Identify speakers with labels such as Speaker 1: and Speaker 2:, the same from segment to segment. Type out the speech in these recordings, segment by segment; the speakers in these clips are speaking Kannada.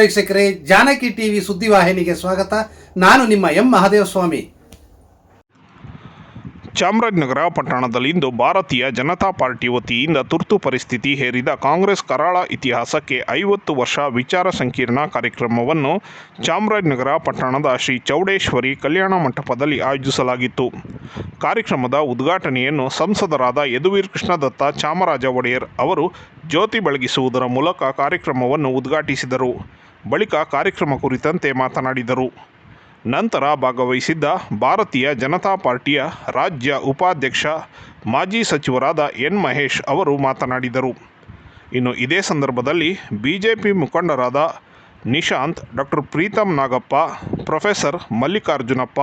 Speaker 1: ವೀಕ್ಷಕರೇ, ಜಾನಕಿ ಟಿವಿ ಸುದ್ದಿವಾಹಿನಿಗೆ ಸ್ವಾಗತ. ನಾನು ನಿಮ್ಮ ಎಂ ಮಹಾದೇವಸ್ವಾಮಿ.
Speaker 2: ಚಾಮರಾಜನಗರ ಪಟ್ಟಣದಲ್ಲಿಂದು ಭಾರತೀಯ ಜನತಾ ಪಾರ್ಟಿ ವತಿಯಿಂದ ತುರ್ತು ಪರಿಸ್ಥಿತಿ ಹೇರಿದ ಕಾಂಗ್ರೆಸ್ ಕರಾಳ ಇತಿಹಾಸಕ್ಕೆ ಐವತ್ತು ವರ್ಷ ವಿಚಾರ ಸಂಕಿರಣ ಕಾರ್ಯಕ್ರಮವನ್ನು ಚಾಮರಾಜನಗರ ಪಟ್ಟಣದ ಶ್ರೀ ಚೌಡೇಶ್ವರಿ ಕಲ್ಯಾಣ ಮಂಟಪದಲ್ಲಿ ಆಯೋಜಿಸಲಾಗಿತ್ತು. ಕಾರ್ಯಕ್ರಮದ ಉದ್ಘಾಟನೆಯನ್ನು ಸಂಸದರಾದ ಯದುವೀರ್ ಕೃಷ್ಣದತ್ತ ಚಾಮರಾಜ ಒಡೆಯರ್ ಅವರು ಜ್ಯೋತಿ ಬೆಳಗಿಸುವುದರ ಮೂಲಕ ಕಾರ್ಯಕ್ರಮವನ್ನು ಉದ್ಘಾಟಿಸಿದರು. ಬಳಿಕ ಕಾರ್ಯಕ್ರಮ ಕುರಿತಂತೆ ಮಾತನಾಡಿದರು. ನಂತರ ಭಾಗವಹಿಸಿದ್ದ ಭಾರತೀಯ ಜನತಾ ಪಾರ್ಟಿಯ ರಾಜ್ಯ ಉಪಾಧ್ಯಕ್ಷ, ಮಾಜಿ ಸಚಿವರಾದ ಎನ್ ಮಹೇಶ್ ಅವರು ಮಾತನಾಡಿದರು. ಇನ್ನು ಇದೇ ಸಂದರ್ಭದಲ್ಲಿ ಬಿಜೆಪಿ ಮುಖಂಡರಾದ ನಿಶಾಂತ್ ಡಾಕ್ಟರ್ ಪ್ರೀತಮ್ ನಾಗಪ್ಪ, ಪ್ರೊಫೆಸರ್ ಮಲ್ಲಿಕಾರ್ಜುನಪ್ಪ,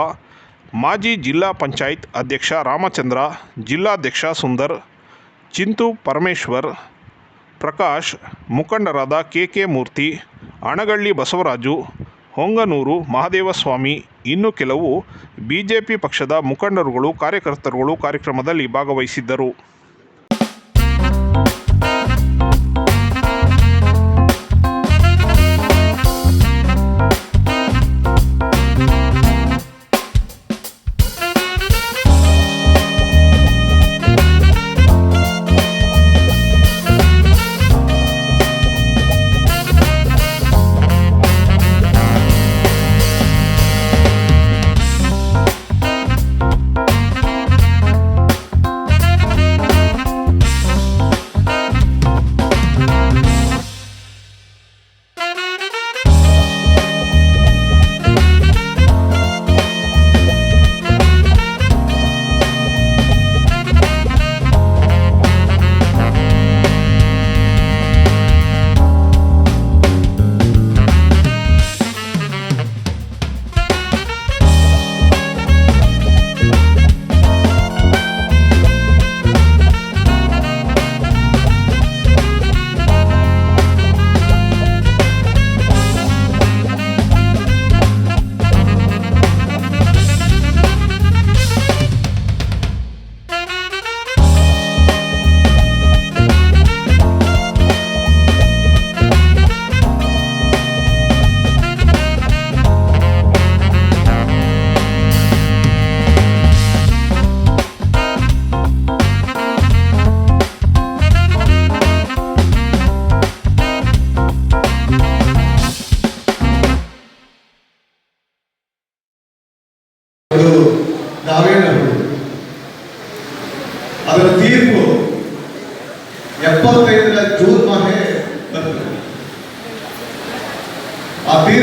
Speaker 2: ಮಾಜಿ ಜಿಲ್ಲಾ ಪಂಚಾಯತ್ ಅಧ್ಯಕ್ಷ ರಾಮಚಂದ್ರ, ಜಿಲ್ಲಾಧ್ಯಕ್ಷ ಸುಂದರ್ ಚಿಂತು ಪರಮೇಶ್ವರ್, ಪ್ರಕಾಶ್, ಮುಖಂಡರಾದ ಕೆ ಕೆ ಮೂರ್ತಿ ಅಣಗಳ್ಳಿ ಬಸವರಾಜು ಹೊಂಗನೂರು ಮಹಾದೇವಸ್ವಾಮಿ ಇನ್ನು ಕೆಲವು ಬಿಜೆಪಿ ಪಕ್ಷದ ಮುಖಂಡರುಗಳು ಕಾರ್ಯಕರ್ತರುಗಳು ಕಾರ್ಯಕ್ರಮದಲ್ಲಿ ಭಾಗವಹಿಸಿದ್ದರು.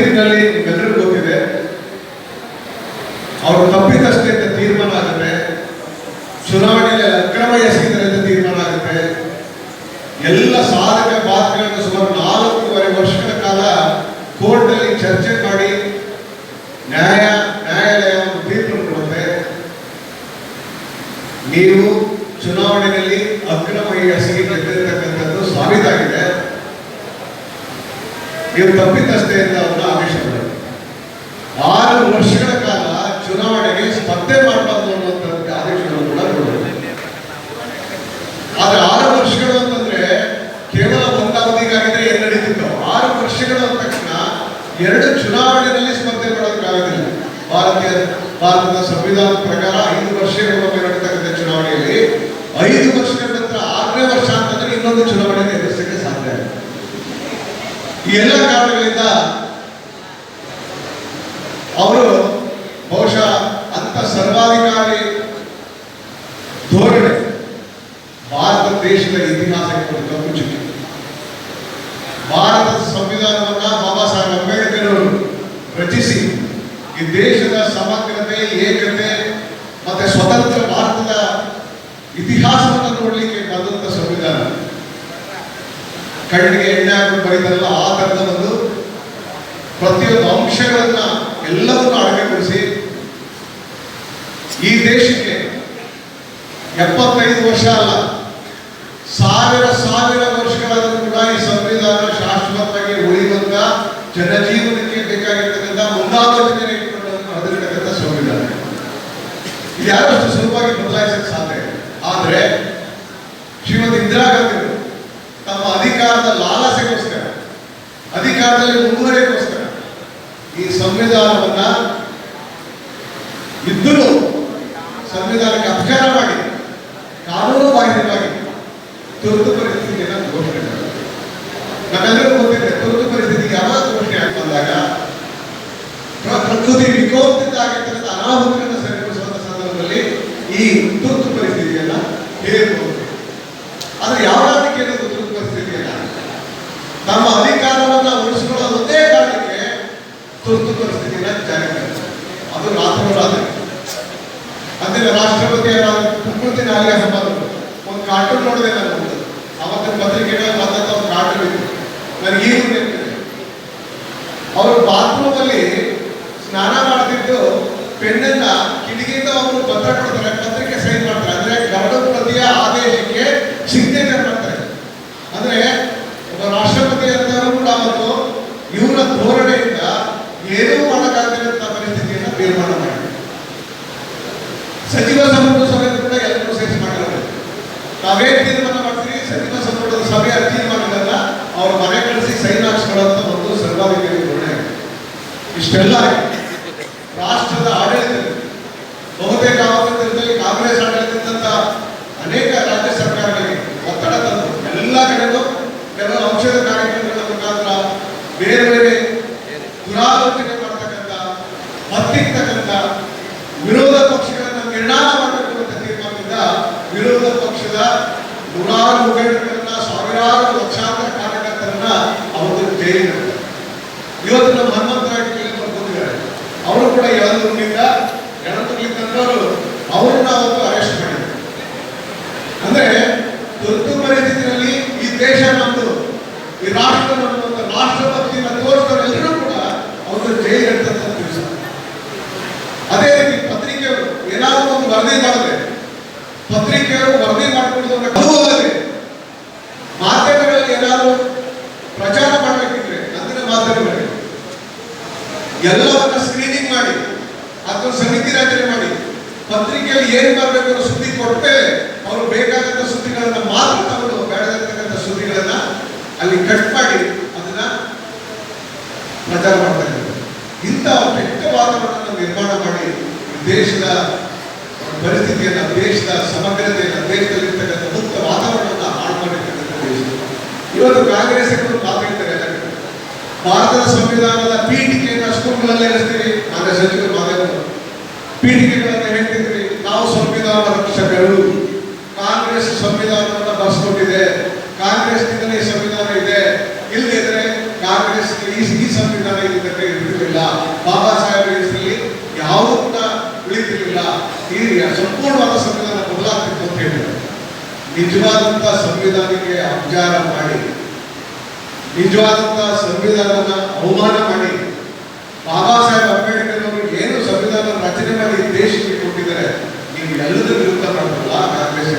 Speaker 3: ಆ ತೀರ್ಪಿನಲ್ಲಿ ನಿಮ್ಗೆಲ್ಲರಿಗೂ ಗೊತ್ತಿದೆ ಅವರು ತಪ್ಪಿತಷ್ಟೇ ಅಂತ ತೀರ್ಮಾನ ಆಗುತ್ತೆ ಚುನಾವಣೆಯಲ್ಲಿ ಅಕ್ರಮ ಎಸಗಿದರೆ ಅಂತ ತೀರ್ಮಾನ ಆಗುತ್ತೆ ಎಲ್ಲ ಸಾಧಕ ಬಾಧಕಗಳನ್ನು ಸುಮಾರು ನಾಲ್ಕೂವರೆ ವರ್ಷಗಳ ಕಾಲ ಕೋರ್ಟ್ನಲ್ಲಿ ಚರ್ಚೆ ಮಾಡಿ ನ್ಯಾಯ ನ್ಯಾಯಾಲಯ ಒಂದು ತೀರ್ಪನ್ನು ಕೊಡುತ್ತೆ ನೀವು ಚುನಾವಣೆಯಲ್ಲಿ ಅಕ್ರಮ ಎಸಗಿ ಗೆದ್ದಿರ್ತಕ್ಕಂಥದ್ದು ಸಾಬೀತಾಗಿದೆ ನೀವು ತಪ್ಪಿತಸ್ಥೆ ಅಂತ ಅವನ್ನ ಆದೇಶ ಮಾಡಿದೆ ಆರು ವರ್ಷಗಳ ಕಾಲ ಚುನಾವಣೆಗೆ ಸ್ಪರ್ಧೆ ಮಾಡಬಾರ್ದು ಅನ್ನುವಂಥ ಆದೇಶಗಳನ್ನು ಕೂಡ ಕೊಡುತ್ತೆ ಆದ್ರೆ ಆರು ವರ್ಷಗಳು ಅಂತಂದ್ರೆ ಕೇವಲ ಒಂದು ಅವಧಿಗಾಗಿದ್ರೆ ಏನ್ ನಡೀತಿತ್ತು ಆರು ವರ್ಷಗಳು ಅಂದ ತಕ್ಷಣ ಎರಡು ಚುನಾವಣೆಯಲ್ಲಿ ಸ್ಪರ್ಧೆ ಮಾಡೋದಕ್ಕಾಗೋದಿಲ್ಲ ಭಾರತದ ಸಂವಿಧಾನದ ಪ್ರಕಾರ ಐದು ವರ್ಷಗಳೊಮ್ಮೆ ನಡೀತಕ್ಕಂಥ ಚುನಾವಣೆಯಲ್ಲಿ ಐದು ವರ್ಷಗಳ ನಂತರ ಆರನೇ ವರ್ಷ ಅಂತಂದ್ರೆ ಇನ್ನೊಂದು ಚುನಾವಣೆ ಎದುರಿಸಲಿಕ್ಕೆ ಸಾಧ್ಯ. ಈ ಎಲ್ಲ ಕಾರಣಗಳಿಂದ ಅವರು ಬಹುಶಃ ಅಂತ ಸರ್ವಾಧಿಕಾರಿ ಧೋರಣೆ ಭಾರತ ದೇಶದ ಇತಿಹಾಸಕ್ಕೆ ಒಂದು ಕಪ್ಪು ಚುಕ್ಕಿ ಭಾರತದ ಸಂವಿಧಾನವನ್ನ ಬಾಬಾ ಸಾಹೇಬ್ ಅಂಬೇಡ್ಕರ್ ಅವರು ರಚಿಸಿ ಈ ದೇಶದ ಸಮಗ್ರತೆ, ಏಕತೆ ಮತ್ತೆ ಸ್ವತಂತ್ರ ಭಾರತದ ಇತಿಹಾಸವನ್ನು ನೋಡಲಿಕ್ಕೆ ಬಂದಂತ ಸಂವಿಧಾನ. ಕಣ್ಣಿಗೆ ಎಣ್ಣೆ ಹಾಕೊಂಡು ಬರೀತಾರಲ್ಲ ಆ ತರದ ಬಂದು ಪ್ರತಿಯೊಂದು ಅಂಶಗಳನ್ನ ಎಲ್ಲವನ್ನು ಅಡಗೆಗೊಳಿಸಿ ಈ ದೇಶಕ್ಕೆ ಎಪ್ಪತ್ತೈದು ವರ್ಷ ಅಲ್ಲ, ಸಾವಿರ ಸಾವಿರ ವರ್ಷಗಳಾದರೂ ಕೂಡ ಈ ಸಂವಿಧಾನ ಶಾಶ್ವತವಾಗಿ ಉಳಿಯುವಂತ ಜನಜೀವನಕ್ಕೆ ಅಧಿಕಾರದಲ್ಲಿ ಮುಂದುವರಿಯೋಸ್ಕರ ಈ ಸಂವಿಧಾನವನ್ನ ಇದ್ದರೂ ಸಂವಿಧಾನಕ್ಕೆ ಅಧಿಕಾರ ಮಾಡಿ ಕಾನೂನು ಬಾಹಿರವಾಗಿ ತುರ್ತು ಪರಿಸ್ಥಿತಿಯನ್ನು ಘೋಷಣೆ ನಮ್ಮೆಲ್ಲರೂ ಗೊತ್ತಿದೆ, ತುರ್ತು ಪರಿಸ್ಥಿತಿ ಯಾವಾಗ ಘೋಷಣೆ ಬಂದಾಗ ಪ್ರ- ಪ್ರಕೃತಿ ವಿಕೋಪದಿಂದ ಆಗಿರ್ತಕ್ಕಂಥ ಅನಾಹುತಗಳನ್ನು ಸರಿಪಡಿಸುವಂತ ಸಂದರ್ಭದಲ್ಲಿ ಈ ತುರ್ತು ಪರಿಸ್ಥಿತಿಯನ್ನ ಹೇರಬಹುದು ಆದ್ರೆ ಯಾವ ರಾಜ್ಯಕ್ಕೆ ತುರ್ತು ಪರಿಸ್ಥಿತಿಯನ್ನ? ತಮ್ಮ ಅಧಿಕಾರವನ್ನ ಉಳಿಸಿಕೊಳ್ಳೋ ಒಂದೇ ಕಾರಣಕ್ಕೆ ತುರ್ತು ಪರಿಸ್ಥಿತಿಯನ್ನ ಜಾರಿ ಮಾಡಿದ್ರು ಅದು ರಾತ್ರೋರಾತ್ರಿ ಅಂದಿನ ರಾಷ್ಟ್ರಪತಿ ಪ್ರಕೃತಿ ನಾಲಿಗೆ ಸಂಬಂಧ ಒಂದು ಕಾರ್ಟೂನ್ ನೋಡಿದೆ ನಾನು. ಅವತ್ತಿನ ಪತ್ರಿಕೆಗಳಲ್ಲಿ ಬಂದಂತ ಒಂದು ಕಾರ್ಟೂನ್ ಇತ್ತು. ನನಗೆ ಈಗ ನೆನಪಿದೆ ಅವರು ಬಾತ್ರೂಮ್ ಅಲ್ಲಿ ಸ್ನಾನ ಮಾಡ್ತಿದ್ದು ಪೆಣ್ಣನ್ನ ಕಿಟಕಿಯಿಂದ ಅವರು ಪತ್ರ ಕೊಡ್ತಾರೆ, ಪತ್ರಿಕೆ ಸೈನ್ ಮಾಡ್ತಾರೆ. ಅಂದ್ರೆ ಗವರ್ನರ್ ಪ್ರತಿಯ ಆದೇಶಕ್ಕೆ ಸಿಗ್ನೇಚರ್ ಮಾಡ್ತಾರೆ. ಅಂದ್ರೆ ಒಬ್ಬ ರಾಷ್ಟ್ರಪತಿ ಅಂತ ಕೂಡ ಅವತ್ತು ಇವರ ಧೋರಣೆಯಿಂದ ಏನೂ ಮಾಡಕ್ಕಾಗಿರುವಂತಹ ಪರಿಸ್ಥಿತಿಯನ್ನು ತೀರ್ಮಾನ ಮಾಡಿ ಸಚಿವ ಸಂಪುಟ ಸಭೆ ಕೂಡ ಎಲ್ಲರೂ ಸೇರಿಸಿ ಮಾಡಿದ್ದಾರೆ ನಾವೇ ತೀರ್ಮಾನ ಮಾಡ್ತೀವಿ ಸಚಿವ ಸಂಪುಟದ ಸಭೆ ತೀರ್ಮಾನಗಳನ್ನ ಅವ್ರ ಮನೆ ಕಳಿಸಿ ಸೈನ್ ಹಾಕ್ಸ್ಕೊಳ್ಳುವಂತ ಒಂದು ಸರ್ವಾಧಿಕಾರಿ ಧೋರಣೆ ಇಷ್ಟೆಲ್ಲ ಆಗಿದೆ. ನೂರಾರು ಮುಖಂಡರನ್ನ ಸಾವಿರಾರು ಲಕ್ಷಾಂತರ ಕಾರ್ಯಕರ್ತರನ್ನ ಅವತ್ತು ಬೇರೆ ಇವತ್ತು ನಮ್ಮ ಹನುಮಂತರಾಯ ಬರ್ಕೊಂಡಿದ್ದಾರೆ ಅವರು ಕೂಡ ಯಳಂದೂರಿನಿಂದ ಯಳಂದೂರ್ಲಿಂದ ಅವರು, ಅವ್ರನ್ನ ಅವತ್ತು ಅರೆಸ್ಟ್ ಮಾಡಿದ್ರು ಅಂದ್ರೆ ತುರ್ತು ಪರಿಸ್ಥಿತಿಯಲ್ಲಿ ಈ ದೇಶ ನಮ್ದು ಈ ರಾಷ್ಟ್ರ ನಮ್ದು ಅಂತ ರಾಷ್ಟ್ರಭಕ್ತಿಯನ್ನ ತೋರಿಸಿದವರು ಎಲ್ಲರೂ ಕೂಡ ಅವರು ಜೈಲು ಇರ್ತಂತ ತಿಳಿಸ್ತಾರೆ ಅದೇ ರೀತಿ ಪತ್ರಿಕೆಯವರು ಏನಾದರೂ ಒಂದು ವರದಿ ಮಾಡಿದ್ರೆ ಪತ್ರಿಕೆಯವರು ವರದಿ ಮಾಡಿಕೊಳ್ಳೋದು ಅದು ಅಲ್ಲದೆ ಮಾಧ್ಯಮಗಳಲ್ಲಿ ಏನಾದರೂ ಪ್ರಚಾರ ಮಾಡಬೇಕಿದ್ರೆ ಅಂದಿನ ಮಾಧ್ಯಮಗಳಲ್ಲಿ ಎಲ್ಲವನ್ನ ಸ್ಕ್ರೀನಿಂಗ್ ಮಾಡಿ, ಅಥವಾ ಸಮಿತಿ ರಚನೆ ಮಾಡಿ, ಪತ್ರಿಕೆಯಲ್ಲಿ ಏನು ಬರಬೇಕು ಅನ್ನೋ ಸುದ್ದಿ ಕೊಟ್ಮೇಲೆ ಅವರು ಬೇಕಾದಂತ ಸುದ್ದಿಗಳನ್ನ ಮಾತ್ರ ತಗೊಂಡು ಬೇಡದಿರ್ತಕ್ಕಂಥ ಸುದ್ದಿಗಳನ್ನ ಅಲ್ಲಿ ಕಟ್ ಮಾಡಿ ಅದನ್ನ ಪ್ರಚಾರ ಮಾಡ್ತಾ ಇದ್ದಾರೆ ಇಂಥ ಕೆಟ್ಟ ವಾತಾವರಣ ನಿರ್ಮಾಣ ಮಾಡಿ ದೇಶದ ಪರಿಸ್ಥಿತಿಯನ್ನ, ದೇಶದ ಸಮಗ್ರತೆಯನ್ನ, ದೇಶದಲ್ಲಿರ್ತಕ್ಕಂಥ ಮುಕ್ತ ವಾತಾವರಣವನ್ನು ಹಾಳು ಮಾಡಿರ್ತಕ್ಕಂಥ ದೇಶ ಇವತ್ತು ಕಾಂಗ್ರೆಸ್ ಮಾತಾಡ್ತಾರೆ. ಭಾರತದ ಸಂವಿಧಾನದ ಪೀಠಿಕೆಯನ್ನು ಸ್ಕೂಲ್ಗಳಲ್ಲಿ ಇರಿಸ್ತೀರಿ ಆಗ ಸಚಿವರು ಮಾತಾಡ್ತಾರೆ ಪೀಠಿಕೆಗಳನ್ನು ಹೇಳ್ತಿದ್ರಿ ನಾವು ಸಂವಿಧಾನ ರಕ್ಷಕರು. ಕಾಂಗ್ರೆಸ್ ಸಂವಿಧಾನವನ್ನು ಬರ್ಸ್ಕೊಂಡಿದೆ. ಕಾಂಗ್ರೆಸ್ ಈ ಸಂವಿಧಾನ ಇದೆ. ಇಲ್ಲದಿದ್ರೆ ಕಾಂಗ್ರೆಸ್ ಈ ಸಂವಿಧಾನ ಇಲ್ಲದಿದ್ರೆ ಇರ್ತಿರ್ಲಿಲ್ಲ ಬಾಬಾ ಸಾಹೇಬ್ ಹೆಸರಲ್ಲಿ ಯಾವುದೂ ಕೂಡ ಉಳಿತಿರ್ಲಿಲ್ಲ ಈ ಸಂಪೂರ್ಣವಾದ ಸಂವಿಧಾನ ಬದಲಾಗ್ತಿತ್ತು ಅಂತ ಹೇಳಿದ್ರು. ನಿಜವಾದಂಥ ಸಂವಿಧಾನಕ್ಕೆ ಅಪಚಾರ ಮಾಡಿ ನಿಜವಾದಂತ ಸಂವಿಧಾನದ ಅವಮಾನ ಮಾಡಿ, ಬಾಬಾ ಸಾಹೇಬ್ ಅಂಬೇಡ್ಕರ್ ಅವರು ಏನು ಸಂವಿಧಾನ ರಚನೆ ಮಾಡಿ ದೇಶಕ್ಕೆ ಕೊಟ್ಟಿದ್ದಾರೆ, ನೀವು ಎಲ್ಲದರ ವಿರುದ್ಧ ಮಾಡಲ್ಲ ಕಾಂಗ್ರೆಸ್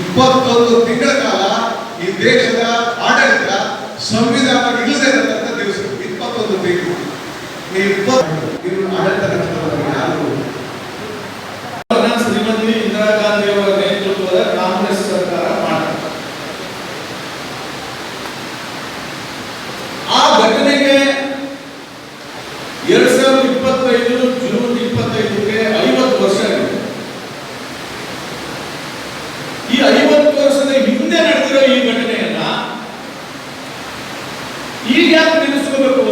Speaker 3: ಇಪ್ಪತ್ತೊಂದು ತಿಂಗಳ ಕಾಲ ಈ ದೇಶದ ಆಡಳಿತ ಸಂವಿಧಾನ ಇಲ್ಲದೆ ಇರತಕ್ಕಂಥ ದಿವಸ, ಇಪ್ಪತ್ತೊಂದು ತಿಂಗಳು. ನೀವು ಆಡಳಿತ ನಡೆಸಿದವರು ಯಾರು
Speaker 4: ಅವರನ್ನ ಶ್ರೀಮತಿ ಇಂದಿರಾ ಗಾಂಧಿ ಅವರ ನೇತೃತ್ವದ ಕಾಂಗ್ರೆಸ್ ಸರ್ಕಾರ ಮಾಡಿತು ಆ ಘಟನೆಗೆ ಎರಡ್ ಸಾವಿರದ ಇಪ್ಪತ್ತೈದು ಜೂನ್ ಇಪ್ಪತ್ತೈದಕ್ಕೆ ಐವತ್ತು ವರ್ಷ ಆಗಿದೆ ಈ ಐವತ್ತು ವರ್ಷದ ಹಿಂದೆ ನಡೆದಿರೋ ಈ ಘಟನೆಯನ್ನ ಈಗ ಯಾಕೆ ನೆನೆಸ್ಕೋಬೇಕು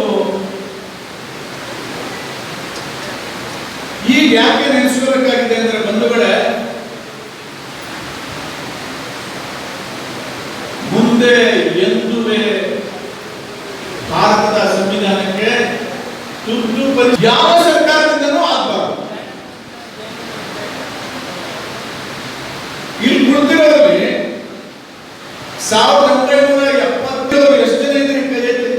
Speaker 4: ಈಗ ಯಾಕೆ ನೆನೆಸ್ಕೋಬೇಕಾಗಿದೆ ಅಂದ್ರೆ ಬಂಧುಗಳೇ ಮುಂದೆ ಎಂದುವೇ ಭಾರತದ ಸಂವಿಧಾನಕ್ಕೆ ತುರ್ತು ಪರಿ ಯಾವ ಸರ್ಕಾರದಿಂದನೂ ಆಗ್ಬಾರ್ದು. ಇಲ್ಲಿ ಕುಳಿತಿರೋದ್ರಲ್ಲಿ ಸಾವಿರದ ಒಂಬೈನೂರ ಎಪ್ಪತ್ತೇಳು ಎಷ್ಟು ಜನ ಇದ್ರೆ ಎತ್ತಿ?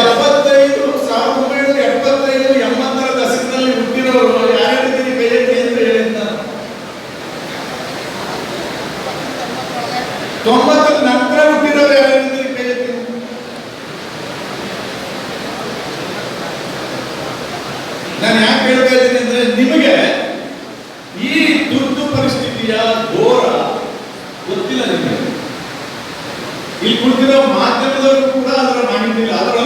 Speaker 4: ಎಪ್ಪತ್ತೈದು, ಸಾವಿರದ ಒಂಬೈನೂರ ಎಪ್ಪತ್ತೈದು, ಎಂಬತ್ತರ ದಶಕದಲ್ಲಿ ಹುಟ್ಟಿರೋರು ಯಾರಿದ್ದೀರಿ ಕೈಯಲ್ಲಿ ಅಂತ ನಾನು ತೊಂಬತ್ತರ ನಂತರ ಹುಟ್ಟಿರೋರು ಯಾರಿದ್ದೀರಿ ನಿಮಗೆ ಈ ತುರ್ತು ಪರಿಸ್ಥಿತಿಯ ಘೋರ ಗೊತ್ತಿಲ್ಲ ನಿಮಗೆ. ಇಲ್ಲಿ ಕುಳಿತಿರೋ ಮಾಧ್ಯಮದವರು ಕೂಡ ಅದರ ಮಾಹಿತಿ ಇಲ್ಲ. ಅದರ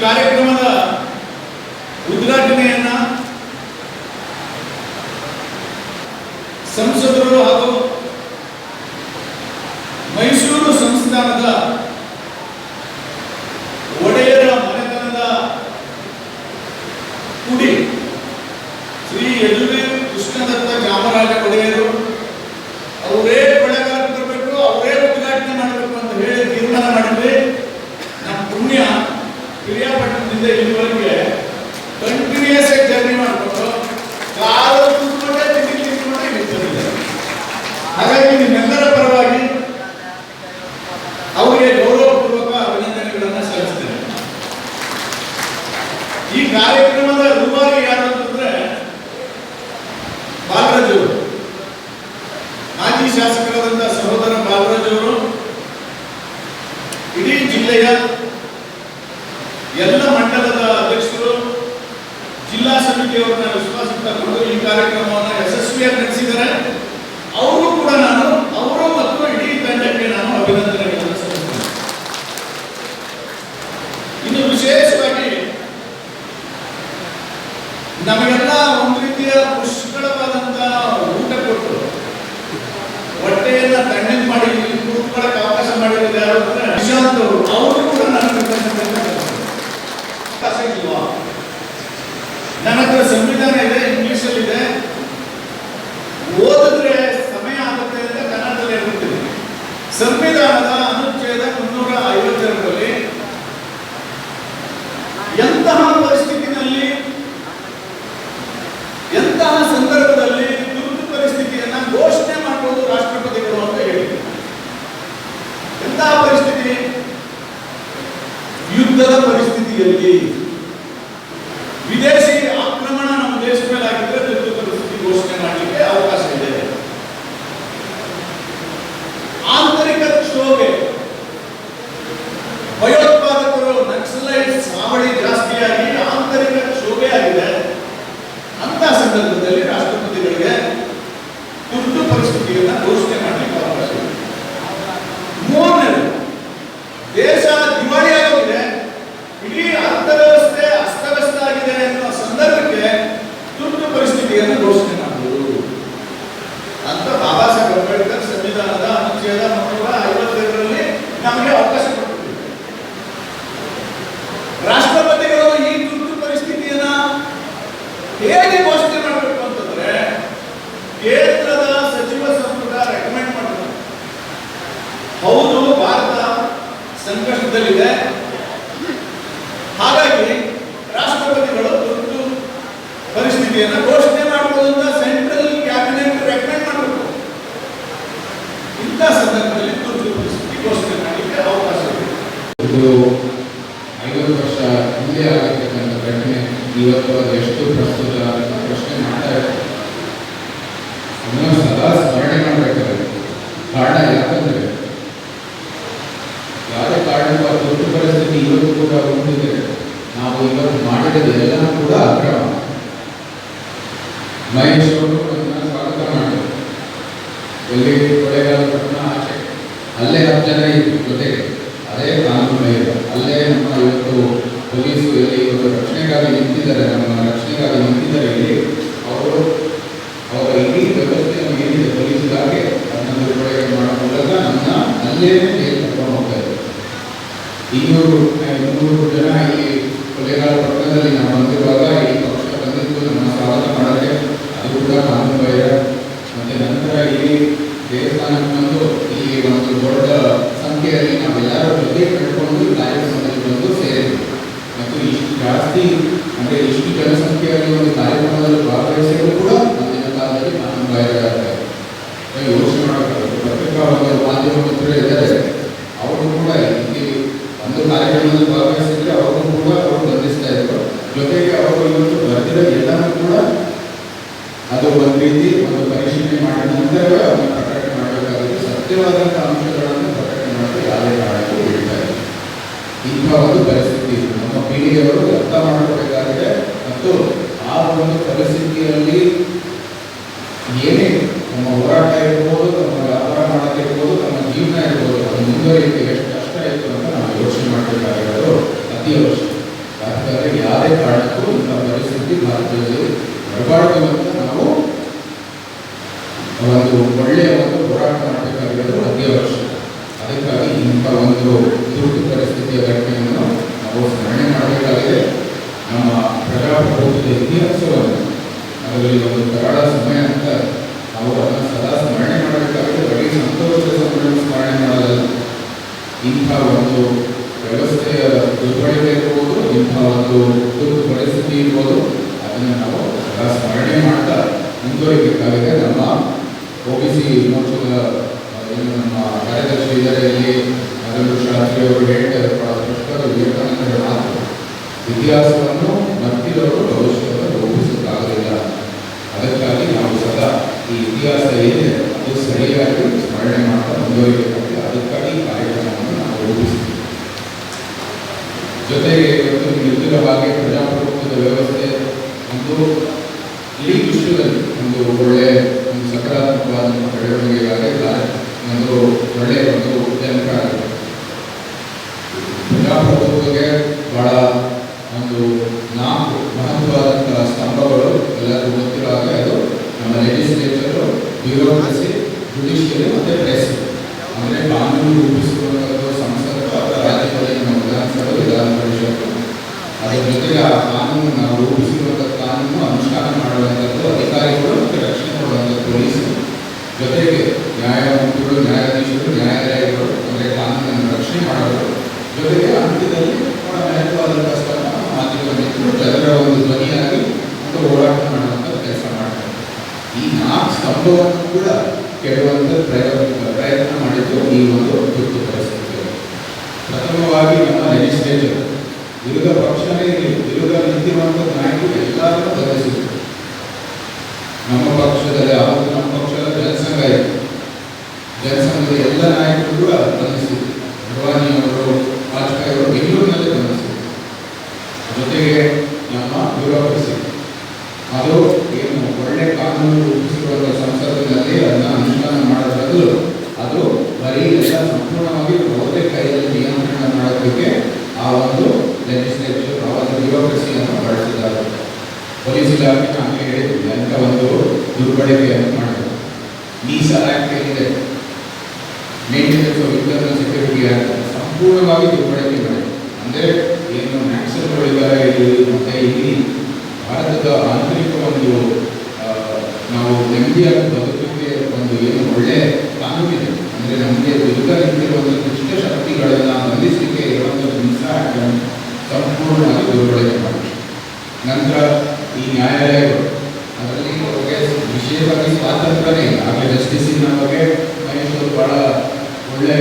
Speaker 4: ಕಾರ್ಯಕ್ರಮದ ರಾಷ್ಟ್ರಪತಿಗಳು ತುರ್ತು ಪರಿಸ್ಥಿತಿಯನ್ನು ಘೋಷಣೆ ಸೆಂಟ್ರಲ್ ಕ್ಯಾಬಿನೆಟ್ ರೆಕಮೆಂಡ್ ಮಾಡಬೇಕು. ಇಂಥ ಸಂದರ್ಭದಲ್ಲಿ ತುರ್ತು ಪರಿಸ್ಥಿತಿ ಘೋಷಣೆ ಮಾಡಲಿಕ್ಕೆ ಅವಕಾಶ ಇದೆ.
Speaker 5: ಐವತ್ತು ವರ್ಷ ಹಿಂದೆ ಆಗಿರ್ತಕ್ಕಂಥ ಘಟನೆ. ಇವತ್ತು ಎಷ್ಟು ಪ್ರಸ್ತುತ ಪ್ರಶ್ನೆ ಮಾಡ್ತಾ ಇರ್ತಾರೆ ಅದನ್ನು ಸದಾ ಸ್ಮರಣೆ ಮಾಡಬೇಕಾಗುತ್ತೆ ಕಾರಣ ಯಾಕಂದ್ರೆ ಯಾರ ಕಾರಣಕ್ಕೂ ತುರ್ತು ಪರಿಸ್ಥಿತಿ ಇವತ್ತು ಕೂಡ ಹೊಂದಿದೆ ನಾವೆಲ್ಲರೂ ಮಾಡಿದ ಕೂಡ ಅಕ್ರಮ ಮಹೇಶ್ ಅವರು ಅದನ್ನು ಸ್ವಾಗತ ಮಾಡಿದರು. ಎಲ್ಲಿ ಕೊಳೆಗಾಲ ಪಟ್ಟಣ ಆಚೆ. ಅಲ್ಲೇ ಹತ್ತು ಜನ ಇದ್ರು ಜೊತೆಗೆ. ಅದೇ ಕಾನೂನು ಇದೆ ಅಲ್ಲೇ ನಮ್ಮ ಇವತ್ತು ಪೊಲೀಸು ಎಲ್ಲಿ ಇವತ್ತು ರಕ್ಷಣೆಗಾಗಿ ನಿಂತಿದ್ದಾರೆ, ನಮ್ಮ ರಕ್ಷಣೆಗಾಗಿ ನಿಂತಿದ್ದಾರೆ ಇಲ್ಲಿ ಅವರು ಅವರ ಇಡೀ ವ್ಯವಸ್ಥೆ ಏನಿದೆ ಪೊಲೀಸ್ಗಾಗಿ ಅದನ್ನು ದುರ್ಬಳಕೆ ಮಾಡೋ ಮೂಲಕ ನಮ್ಮ ಅಲ್ಲೇ ಜೈಲು ಹೋಗ್ತಾ ಇದ್ದಾರೆ. ಇನ್ನೂರು ಇನ್ನೂರು ಜನ ಇಲ್ಲಿ ಕೊಲೆಗಾರ ಪ್ರಕರಣದಲ್ಲಿ ನಾವು ಬಂದಿರುವಾಗ ಈ ಪಕ್ಷ ನಮ್ಮ ಸ್ವಾಗತ ಮಾಡೋಕ್ಕೆ ಅದು ಕೂಡ ಕಾನೂನು ಮತ್ತು ನಂತರ ಇಲ್ಲಿ ದೇವಸ್ಥಾನಕ್ಕೆ ಬಂದು ಇಲ್ಲಿ ಒಂದು ದೊಡ್ಡ ಸಂಖ್ಯೆಯಲ್ಲಿ ನಾವೆಲ್ಲರ ಜೊತೆ ಕಟ್ಕೊಂಡು ಈ ಕಾರ್ಯಕ್ರಮದಲ್ಲಿ ಬಂದು ಸೇರಿದ್ವಿ ಮತ್ತು ಇಷ್ಟು ಜಾಸ್ತಿ ಅಂದರೆ ಇಷ್ಟು ಜನಸಂಖ್ಯೆಯಲ್ಲಿ ಒಂದು ಕಾರ್ಯಕ್ರಮದಲ್ಲಿ ಭಾಗವಹಿಸಿದ್ರು ಕೂಡ ಮುಂದಿನ ಕಾಲದಲ್ಲಿ ಕಾನೂನು ಬಾಹಿರ ಆಗ್ತದೆ ನೀವು ಯೋಚನೆ ಮಾಡಬೇಕು ಪತ್ರಿಕಾ ಒಂದು ಮಾಧ್ಯಮ ಮಿತ್ರರು ಇದ್ದಾರೆ ಅವರು ಕೂಡ ಇಲ್ಲಿ ಒಂದು ಕಾರ್ಯಕ್ರಮದಲ್ಲಿ ಭಾಗವಹಿಸಿದ್ರೆ ಅವ್ರನ್ನು ಕೂಡ ಅವರು ಬಂಧಿಸ್ತಾ ಇದ್ರು ಜೊತೆಗೆ ಅವರು ಇವತ್ತು ಬರೆದಿರೋ ಎಲ್ಲನೂ ಕೂಡ ಅದು ಒಂದು ರೀತಿ ಒಂದು ಪರಿಶೀಲನೆ ಮಾಡಿದ ನಂತರವೇ ಅದನ್ನು ಪ್ರಕಟಣೆ ಮಾಡಬೇಕಾಗುತ್ತೆ ಸತ್ಯವಾದಂಥ ಅಂಶಗಳನ್ನು ಪ್ರಕಟಣೆ ಮಾಡಲು ಯಾವುದೇ ಕಾರಣಕ್ಕೂ ಬಿಡ್ತಾ ಇಲ್ಲ ಇಂಥ ಒಂದು ಪರಿಸ್ಥಿತಿ ಇದೆ. ನಮ್ಮ ಪೀಳಿಗೆಯವರು ಅರ್ಥ ಮಾಡಬೇಕಾಗಿದೆ ಮತ್ತು ಆ ಒಂದು ಪರಿಸ್ಥಿತಿಯಲ್ಲಿ ಏನೇ ನಮ್ಮ ಹೋರಾಟ ಇರ್ಬೋದು, ನಮ್ಮ ವ್ಯಾಪಾರ ಮಾಡೋದಿರ್ಬೋದು ನಮ್ಮ ಜೀವನ ಇರ್ಬೋದು, ಅದು ಮುಂದುವರಿಕೆ ಎಷ್ಟು ಕಷ್ಟ ಇತ್ತು ಅಂತ ನಾವು ಯೋಚನೆ ಮಾಡಬೇಕಾಗಿರೋದು ಅತಿ ಅವಶ್ಯಕ ಯಾಕಂದರೆ ಯಾವುದೇ ಕಾರಣಕ್ಕೂ ಇಂಥ ಪರಿಸ್ಥಿತಿ ಭಾರತದಲ್ಲಿ ಬರಬಾರದು ಅಂತ ನಾವು ಒಂದು ಒಳ್ಳೆಯ ಒಂದು ಹೋರಾಟ ಮಾಡಬೇಕಾಗಿರೋದು ಅತಿ ಅವಶ್ಯಕ ಅದಕ್ಕಾಗಿ ಇಂಥ ಒಂದು ತುರ್ತು ಪರಿಸ್ಥಿತಿಯ ಘಟನೆಯನ್ನು ನಾವು ಸ್ಮರಣೆ ಮಾಡಬೇಕಾಗಿದೆ. ನಮ್ಮ ಪ್ರಜಾಪ್ರಭುತ್ವದ ಇತಿಹಾಸವನ್ನು, ಅದರಲ್ಲಿ ಒಂದು ಕರಾಳ ಸಮಯ ಅಂತ ನಾವು ಅದನ್ನು ಸದಾ ಸ್ಮರಣೆ ಮಾಡಬೇಕಾಗಿದೆ ಬರೀ ಸಂತೋಷದ ಸಮಯವನ್ನು ಸ್ಮರಣೆ ಮಾಡಲ್ಲ ಇಂಥ ಒಂದು ವ್ಯವಸ್ಥೆಯ ದುರ್ಬಳಕೆ ಇಂಥ ಒಂದು ತುರ್ತು ಪರಿಸ್ಥಿತಿ ಇರ್ಬೋದು. ಅದನ್ನು ನಾವು ಸದಾ ಸ್ಮರಣೆ ಮಾಡ್ತಾ ಮುಂದುವರಿಬೇಕಾಗಿದೆ ನಮ್ಮ ಒ ಬಿ ಸಿ ಮೋರ್ಚಾದ ನಮ್ಮ ಕಾರ್ಯದರ್ಶಿ ಇಲ್ಲಿ. ಅದರಲ್ಲೂ ಶಾಸ್ತ್ರಿ ಅವರು ಹೇಳ್ತಾರೆ ಸ್ಪಷ್ಟವಾದ ವಿವೇಕಾನಂದರ ಮಾತು ಇತಿಹಾಸವನ್ನು ಮತ್ತಿರೋರು ಭವಿಷ್ಯವನ್ನು ರೂಪಿಸೋಕ್ಕಾಗಲಿಲ್ಲ ಅದಕ್ಕಾಗಿ ನಾವು ಈ ಇತಿಹಾಸ ಏನಿದೆ ಅದು ಸರಿಯಾಗಿ ಸ್ಮರಣೆ ಮಾಡ್ತಾ ಮುಂದುವರಿಬೇಕಾಗಿದೆ ಅದಕ್ಕಾಗಿ ಈ ಕಾರ್ಯಕ್ರಮವನ್ನು ನಾವು ರೂಪಿಸ್ತೀವಿ ಜೊತೆಗೆ ಇವತ್ತು ನಿರ್ದಿರ ಹಾಗೆ ಪ್ರಜಾಪ್ರಭುತ್ವದ ವ್ಯವಸ್ಥೆ ಒಂದು ಇಡೀ ವಿಶ್ವದಲ್ಲಿ ಒಂದು ಒಳ್ಳೆ ಒಂದು ಸಕಾರಾತ್ಮಕವಾದ ಬೆಳವಣಿಗೆಗಾಗಿ ಕಾರ್ಯ ಒಂದು ಒಳ್ಳೆಯ ಒಂದು ಯಂತ್ರ ಆಗಿದೆ ಪ್ರಜಾಪ್ರಭುತ್ವಕ್ಕೆ ಬಹಳ ಒಂದು ನಾಲ್ಕು ಮಹತ್ವವಾದಂತಹ ಸ್ತಂಭಗಳು ಎಲ್ಲರಿಗೂ ಗೊತ್ತಿರೋ ಹಾಗೆ ಅದು ನಮ್ಮ ಲೆಜಿಸ್ಲೇಚರು ಬ್ಯೂರೋಕ್ರಸಿ ಜುಡಿಷಿಯರಿ ಮತ್ತು ಪ್ರೆಸ್ ಅಂದರೆ ಕಾನೂನು ರೂಪಿಸುವಂಥದ್ದು ಸಂಸದರು ಅಥವಾ ರಾಜ್ಯದಲ್ಲಿ ನಮ್ಮ ವಿಧಾನಸಭೆ ವಿಧಾನ ಪರಿಷತ್ತು ಅದರ ಜೊತೆಗೆ ಆ ಕಾನೂನು ನಾವು ರೂಪಿಸಿರುವಂಥ ಕಾನೂನು ಅನುಷ್ಠಾನ ಮಾಡುವಂಥದ್ದು ಅಧಿಕಾರಿಗಳು ಮತ್ತು ರಕ್ಷಣೆ ಕೊಡುವಂಥ ಪೊಲೀಸರು ಜೊತೆಗೆ ನ್ಯಾಯಮೂರ್ತಿಗಳು ನ್ಯಾಯಾಧೀಶರು ನ್ಯಾಯಾಲಯಗಳು ಅಂದರೆ ಕಾನೂನನ್ನು ರಕ್ಷಣೆ ಮಾಡೋರು ಜೊತೆಗೆ ಅಂತ್ಯದಲ್ಲಿ ಬಹಳ ಮಹತ್ವವಾದಂಥ ಸ್ತಂಭ ಮಾಧ್ಯಮ ಮಿತ್ರರು ಜನರ ಒಂದು ಧ್ವನಿಯಾಗಿ ಒಂದು ಹೋರಾಟ ಮಾಡುವಂಥ ಕೆಲಸ ಮಾಡ್ತಾರೆ ಈ ಸ್ತಂಭವನ್ನು ಕೂಡ ಕೆಡುವಂಥ ಪ್ರಯತ್ನ ಪ್ರಯತ್ನ ಮಾಡಿದ್ದು ಈ ಒಂದು ತುರ್ತು ಪರಿಸ್ಥಿತಿ. ಪ್ರಥಮವಾಗಿ ನಮ್ಮ ಲೆಜಿಸ್ಲೇಚರ್ ವಿರೋಧ ಪಕ್ಷನೇ ಇರಲಿ ವಿರೋಧ ನಿಂತಿರುವಂಥ ನಾಯಕರು ಎಲ್ಲರನ್ನೂ ಬದಲಿಸಿದ್ದರು ನಮ್ಮ ಪಕ್ಷದಲ್ಲಿ ಆವತ್ತು ನಮ್ಮ ಪಕ್ಷದ ಜನಸಂಘ ಇತ್ತು ಜನಸಂಘದ ಎಲ್ಲ ನಾಯಕರು ಕೂಡ ಬಂಧಿಸಿದ್ರು ಅಡ್ವಾಣಿ ಅವರು ವಾಜಪೇಯಿ ಅವರು ಬೆಂಗಳೂರಿನಲ್ಲೇ ಬಂಧಿಸಿದ್ರು ಜೊತೆಗೆ ನಮ್ಮ ಬ್ಯೂರೋಕ್ರಸಿ ಅದು ಏನು ಒಳ್ಳೆ ಕಾನೂನು ರೂಪಿಸಿಕೊಳ್ಳುವ ಸಂಸತ್ತಿನಲ್ಲಿ ಅದನ್ನ ಅನುಷ್ಠಾನ ಮಾಡೋದ್ರ ಬದಲು ಅದು ಬರೀ ಎಲ್ಲ ಸಂಪೂರ್ಣವಾಗಿ ಯಾವುದೇ ಕೈಯಲ್ಲಿ ನಿಯಂತ್ರಣ ಮಾಡೋದಕ್ಕೆ ಆ ಒಂದು ಲೆಜಿಸ್ಲೇಚರ್ ಆ ಒಂದು ಬ್ಯೂರೋಕ್ರಸಿಯನ್ನು ಬಳಸಿದ್ದಾರೆ ಪೊಲೀಸ್ ಇಲಾಖೆ ನಾನು ಹೇಳಿದ್ವಿ ಅಂತ ಒಂದು ದುರ್ಬಳಕೆಯನ್ನು ಮಾಡಿದ್ರು ಮೀಸಾ ಆ್ಯಕ್ಟ್ ಏನಿದೆ maintenance of internal security act ಸಂಪೂರ್ಣವಾಗಿ ದುರ್ಬಳಕೆ ಮಾಡಿದೆ ಅಂದರೆ ಏನು ನ್ಯಾಕ್ಸಲ್ಗಳಿದ್ದಾರೆ ಇಲ್ಲಿ ಮತ್ತೆ ಇಲ್ಲಿ ಭಾರತದ ಆಂತರಿಕ ಒಂದು ನಾವು ನೆಮ್ಮದಿಯಾಗಿ ಬದುಕಲಿಕ್ಕೆ ಒಂದು ಏನು ಒಳ್ಳೆ ಕಾನೂನಿದೆ ಅಂದರೆ ನಮಗೆ ವಿರುದ್ಧ ಒಂದು ದುಷ್ಟ ಶಕ್ತಿಗಳನ್ನು ಬಂಧಿಸಲಿಕ್ಕೆ ಇರುವಂಥ ಆ್ಯಕ್ಟನ್ನು ಸಂಪೂರ್ಣವಾಗಿ ದುರ್ಬಳಕೆ ಮಾಡಿ ನಂತರ ಈ ನ್ಯಾಯಾಲಯಗಳು. ಅದರಲ್ಲಿ ಅವರಿಗೆ ವಿಶೇಷವಾಗಿ ಸ್ವಾತಂತ್ರ್ಯನೇ ಇಲ್ಲ. ಆಗಲೇ ಜಸ್ಟಿಸಿನ ಬಗ್ಗೆ ಮಹೇಶ್ ಭಾಳ ಒಳ್ಳೆ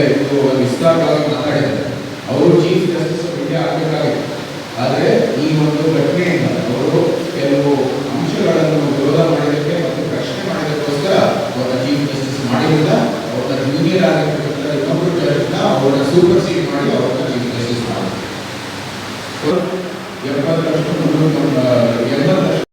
Speaker 5: ವಿಸ್ತಾರವಾಗಿ ಮಾತಾಡಿದ್ದಾರೆ. ಅವರು ಚೀಫ್ ಜಸ್ಟಿಸ್ ಆಫ್ ಇಂಡಿಯಾ ಆಗಬೇಕಾಗಿತ್ತು. ಆದರೆ ಈ ಒಂದು ಘಟನೆಯಿಂದ ಅವರು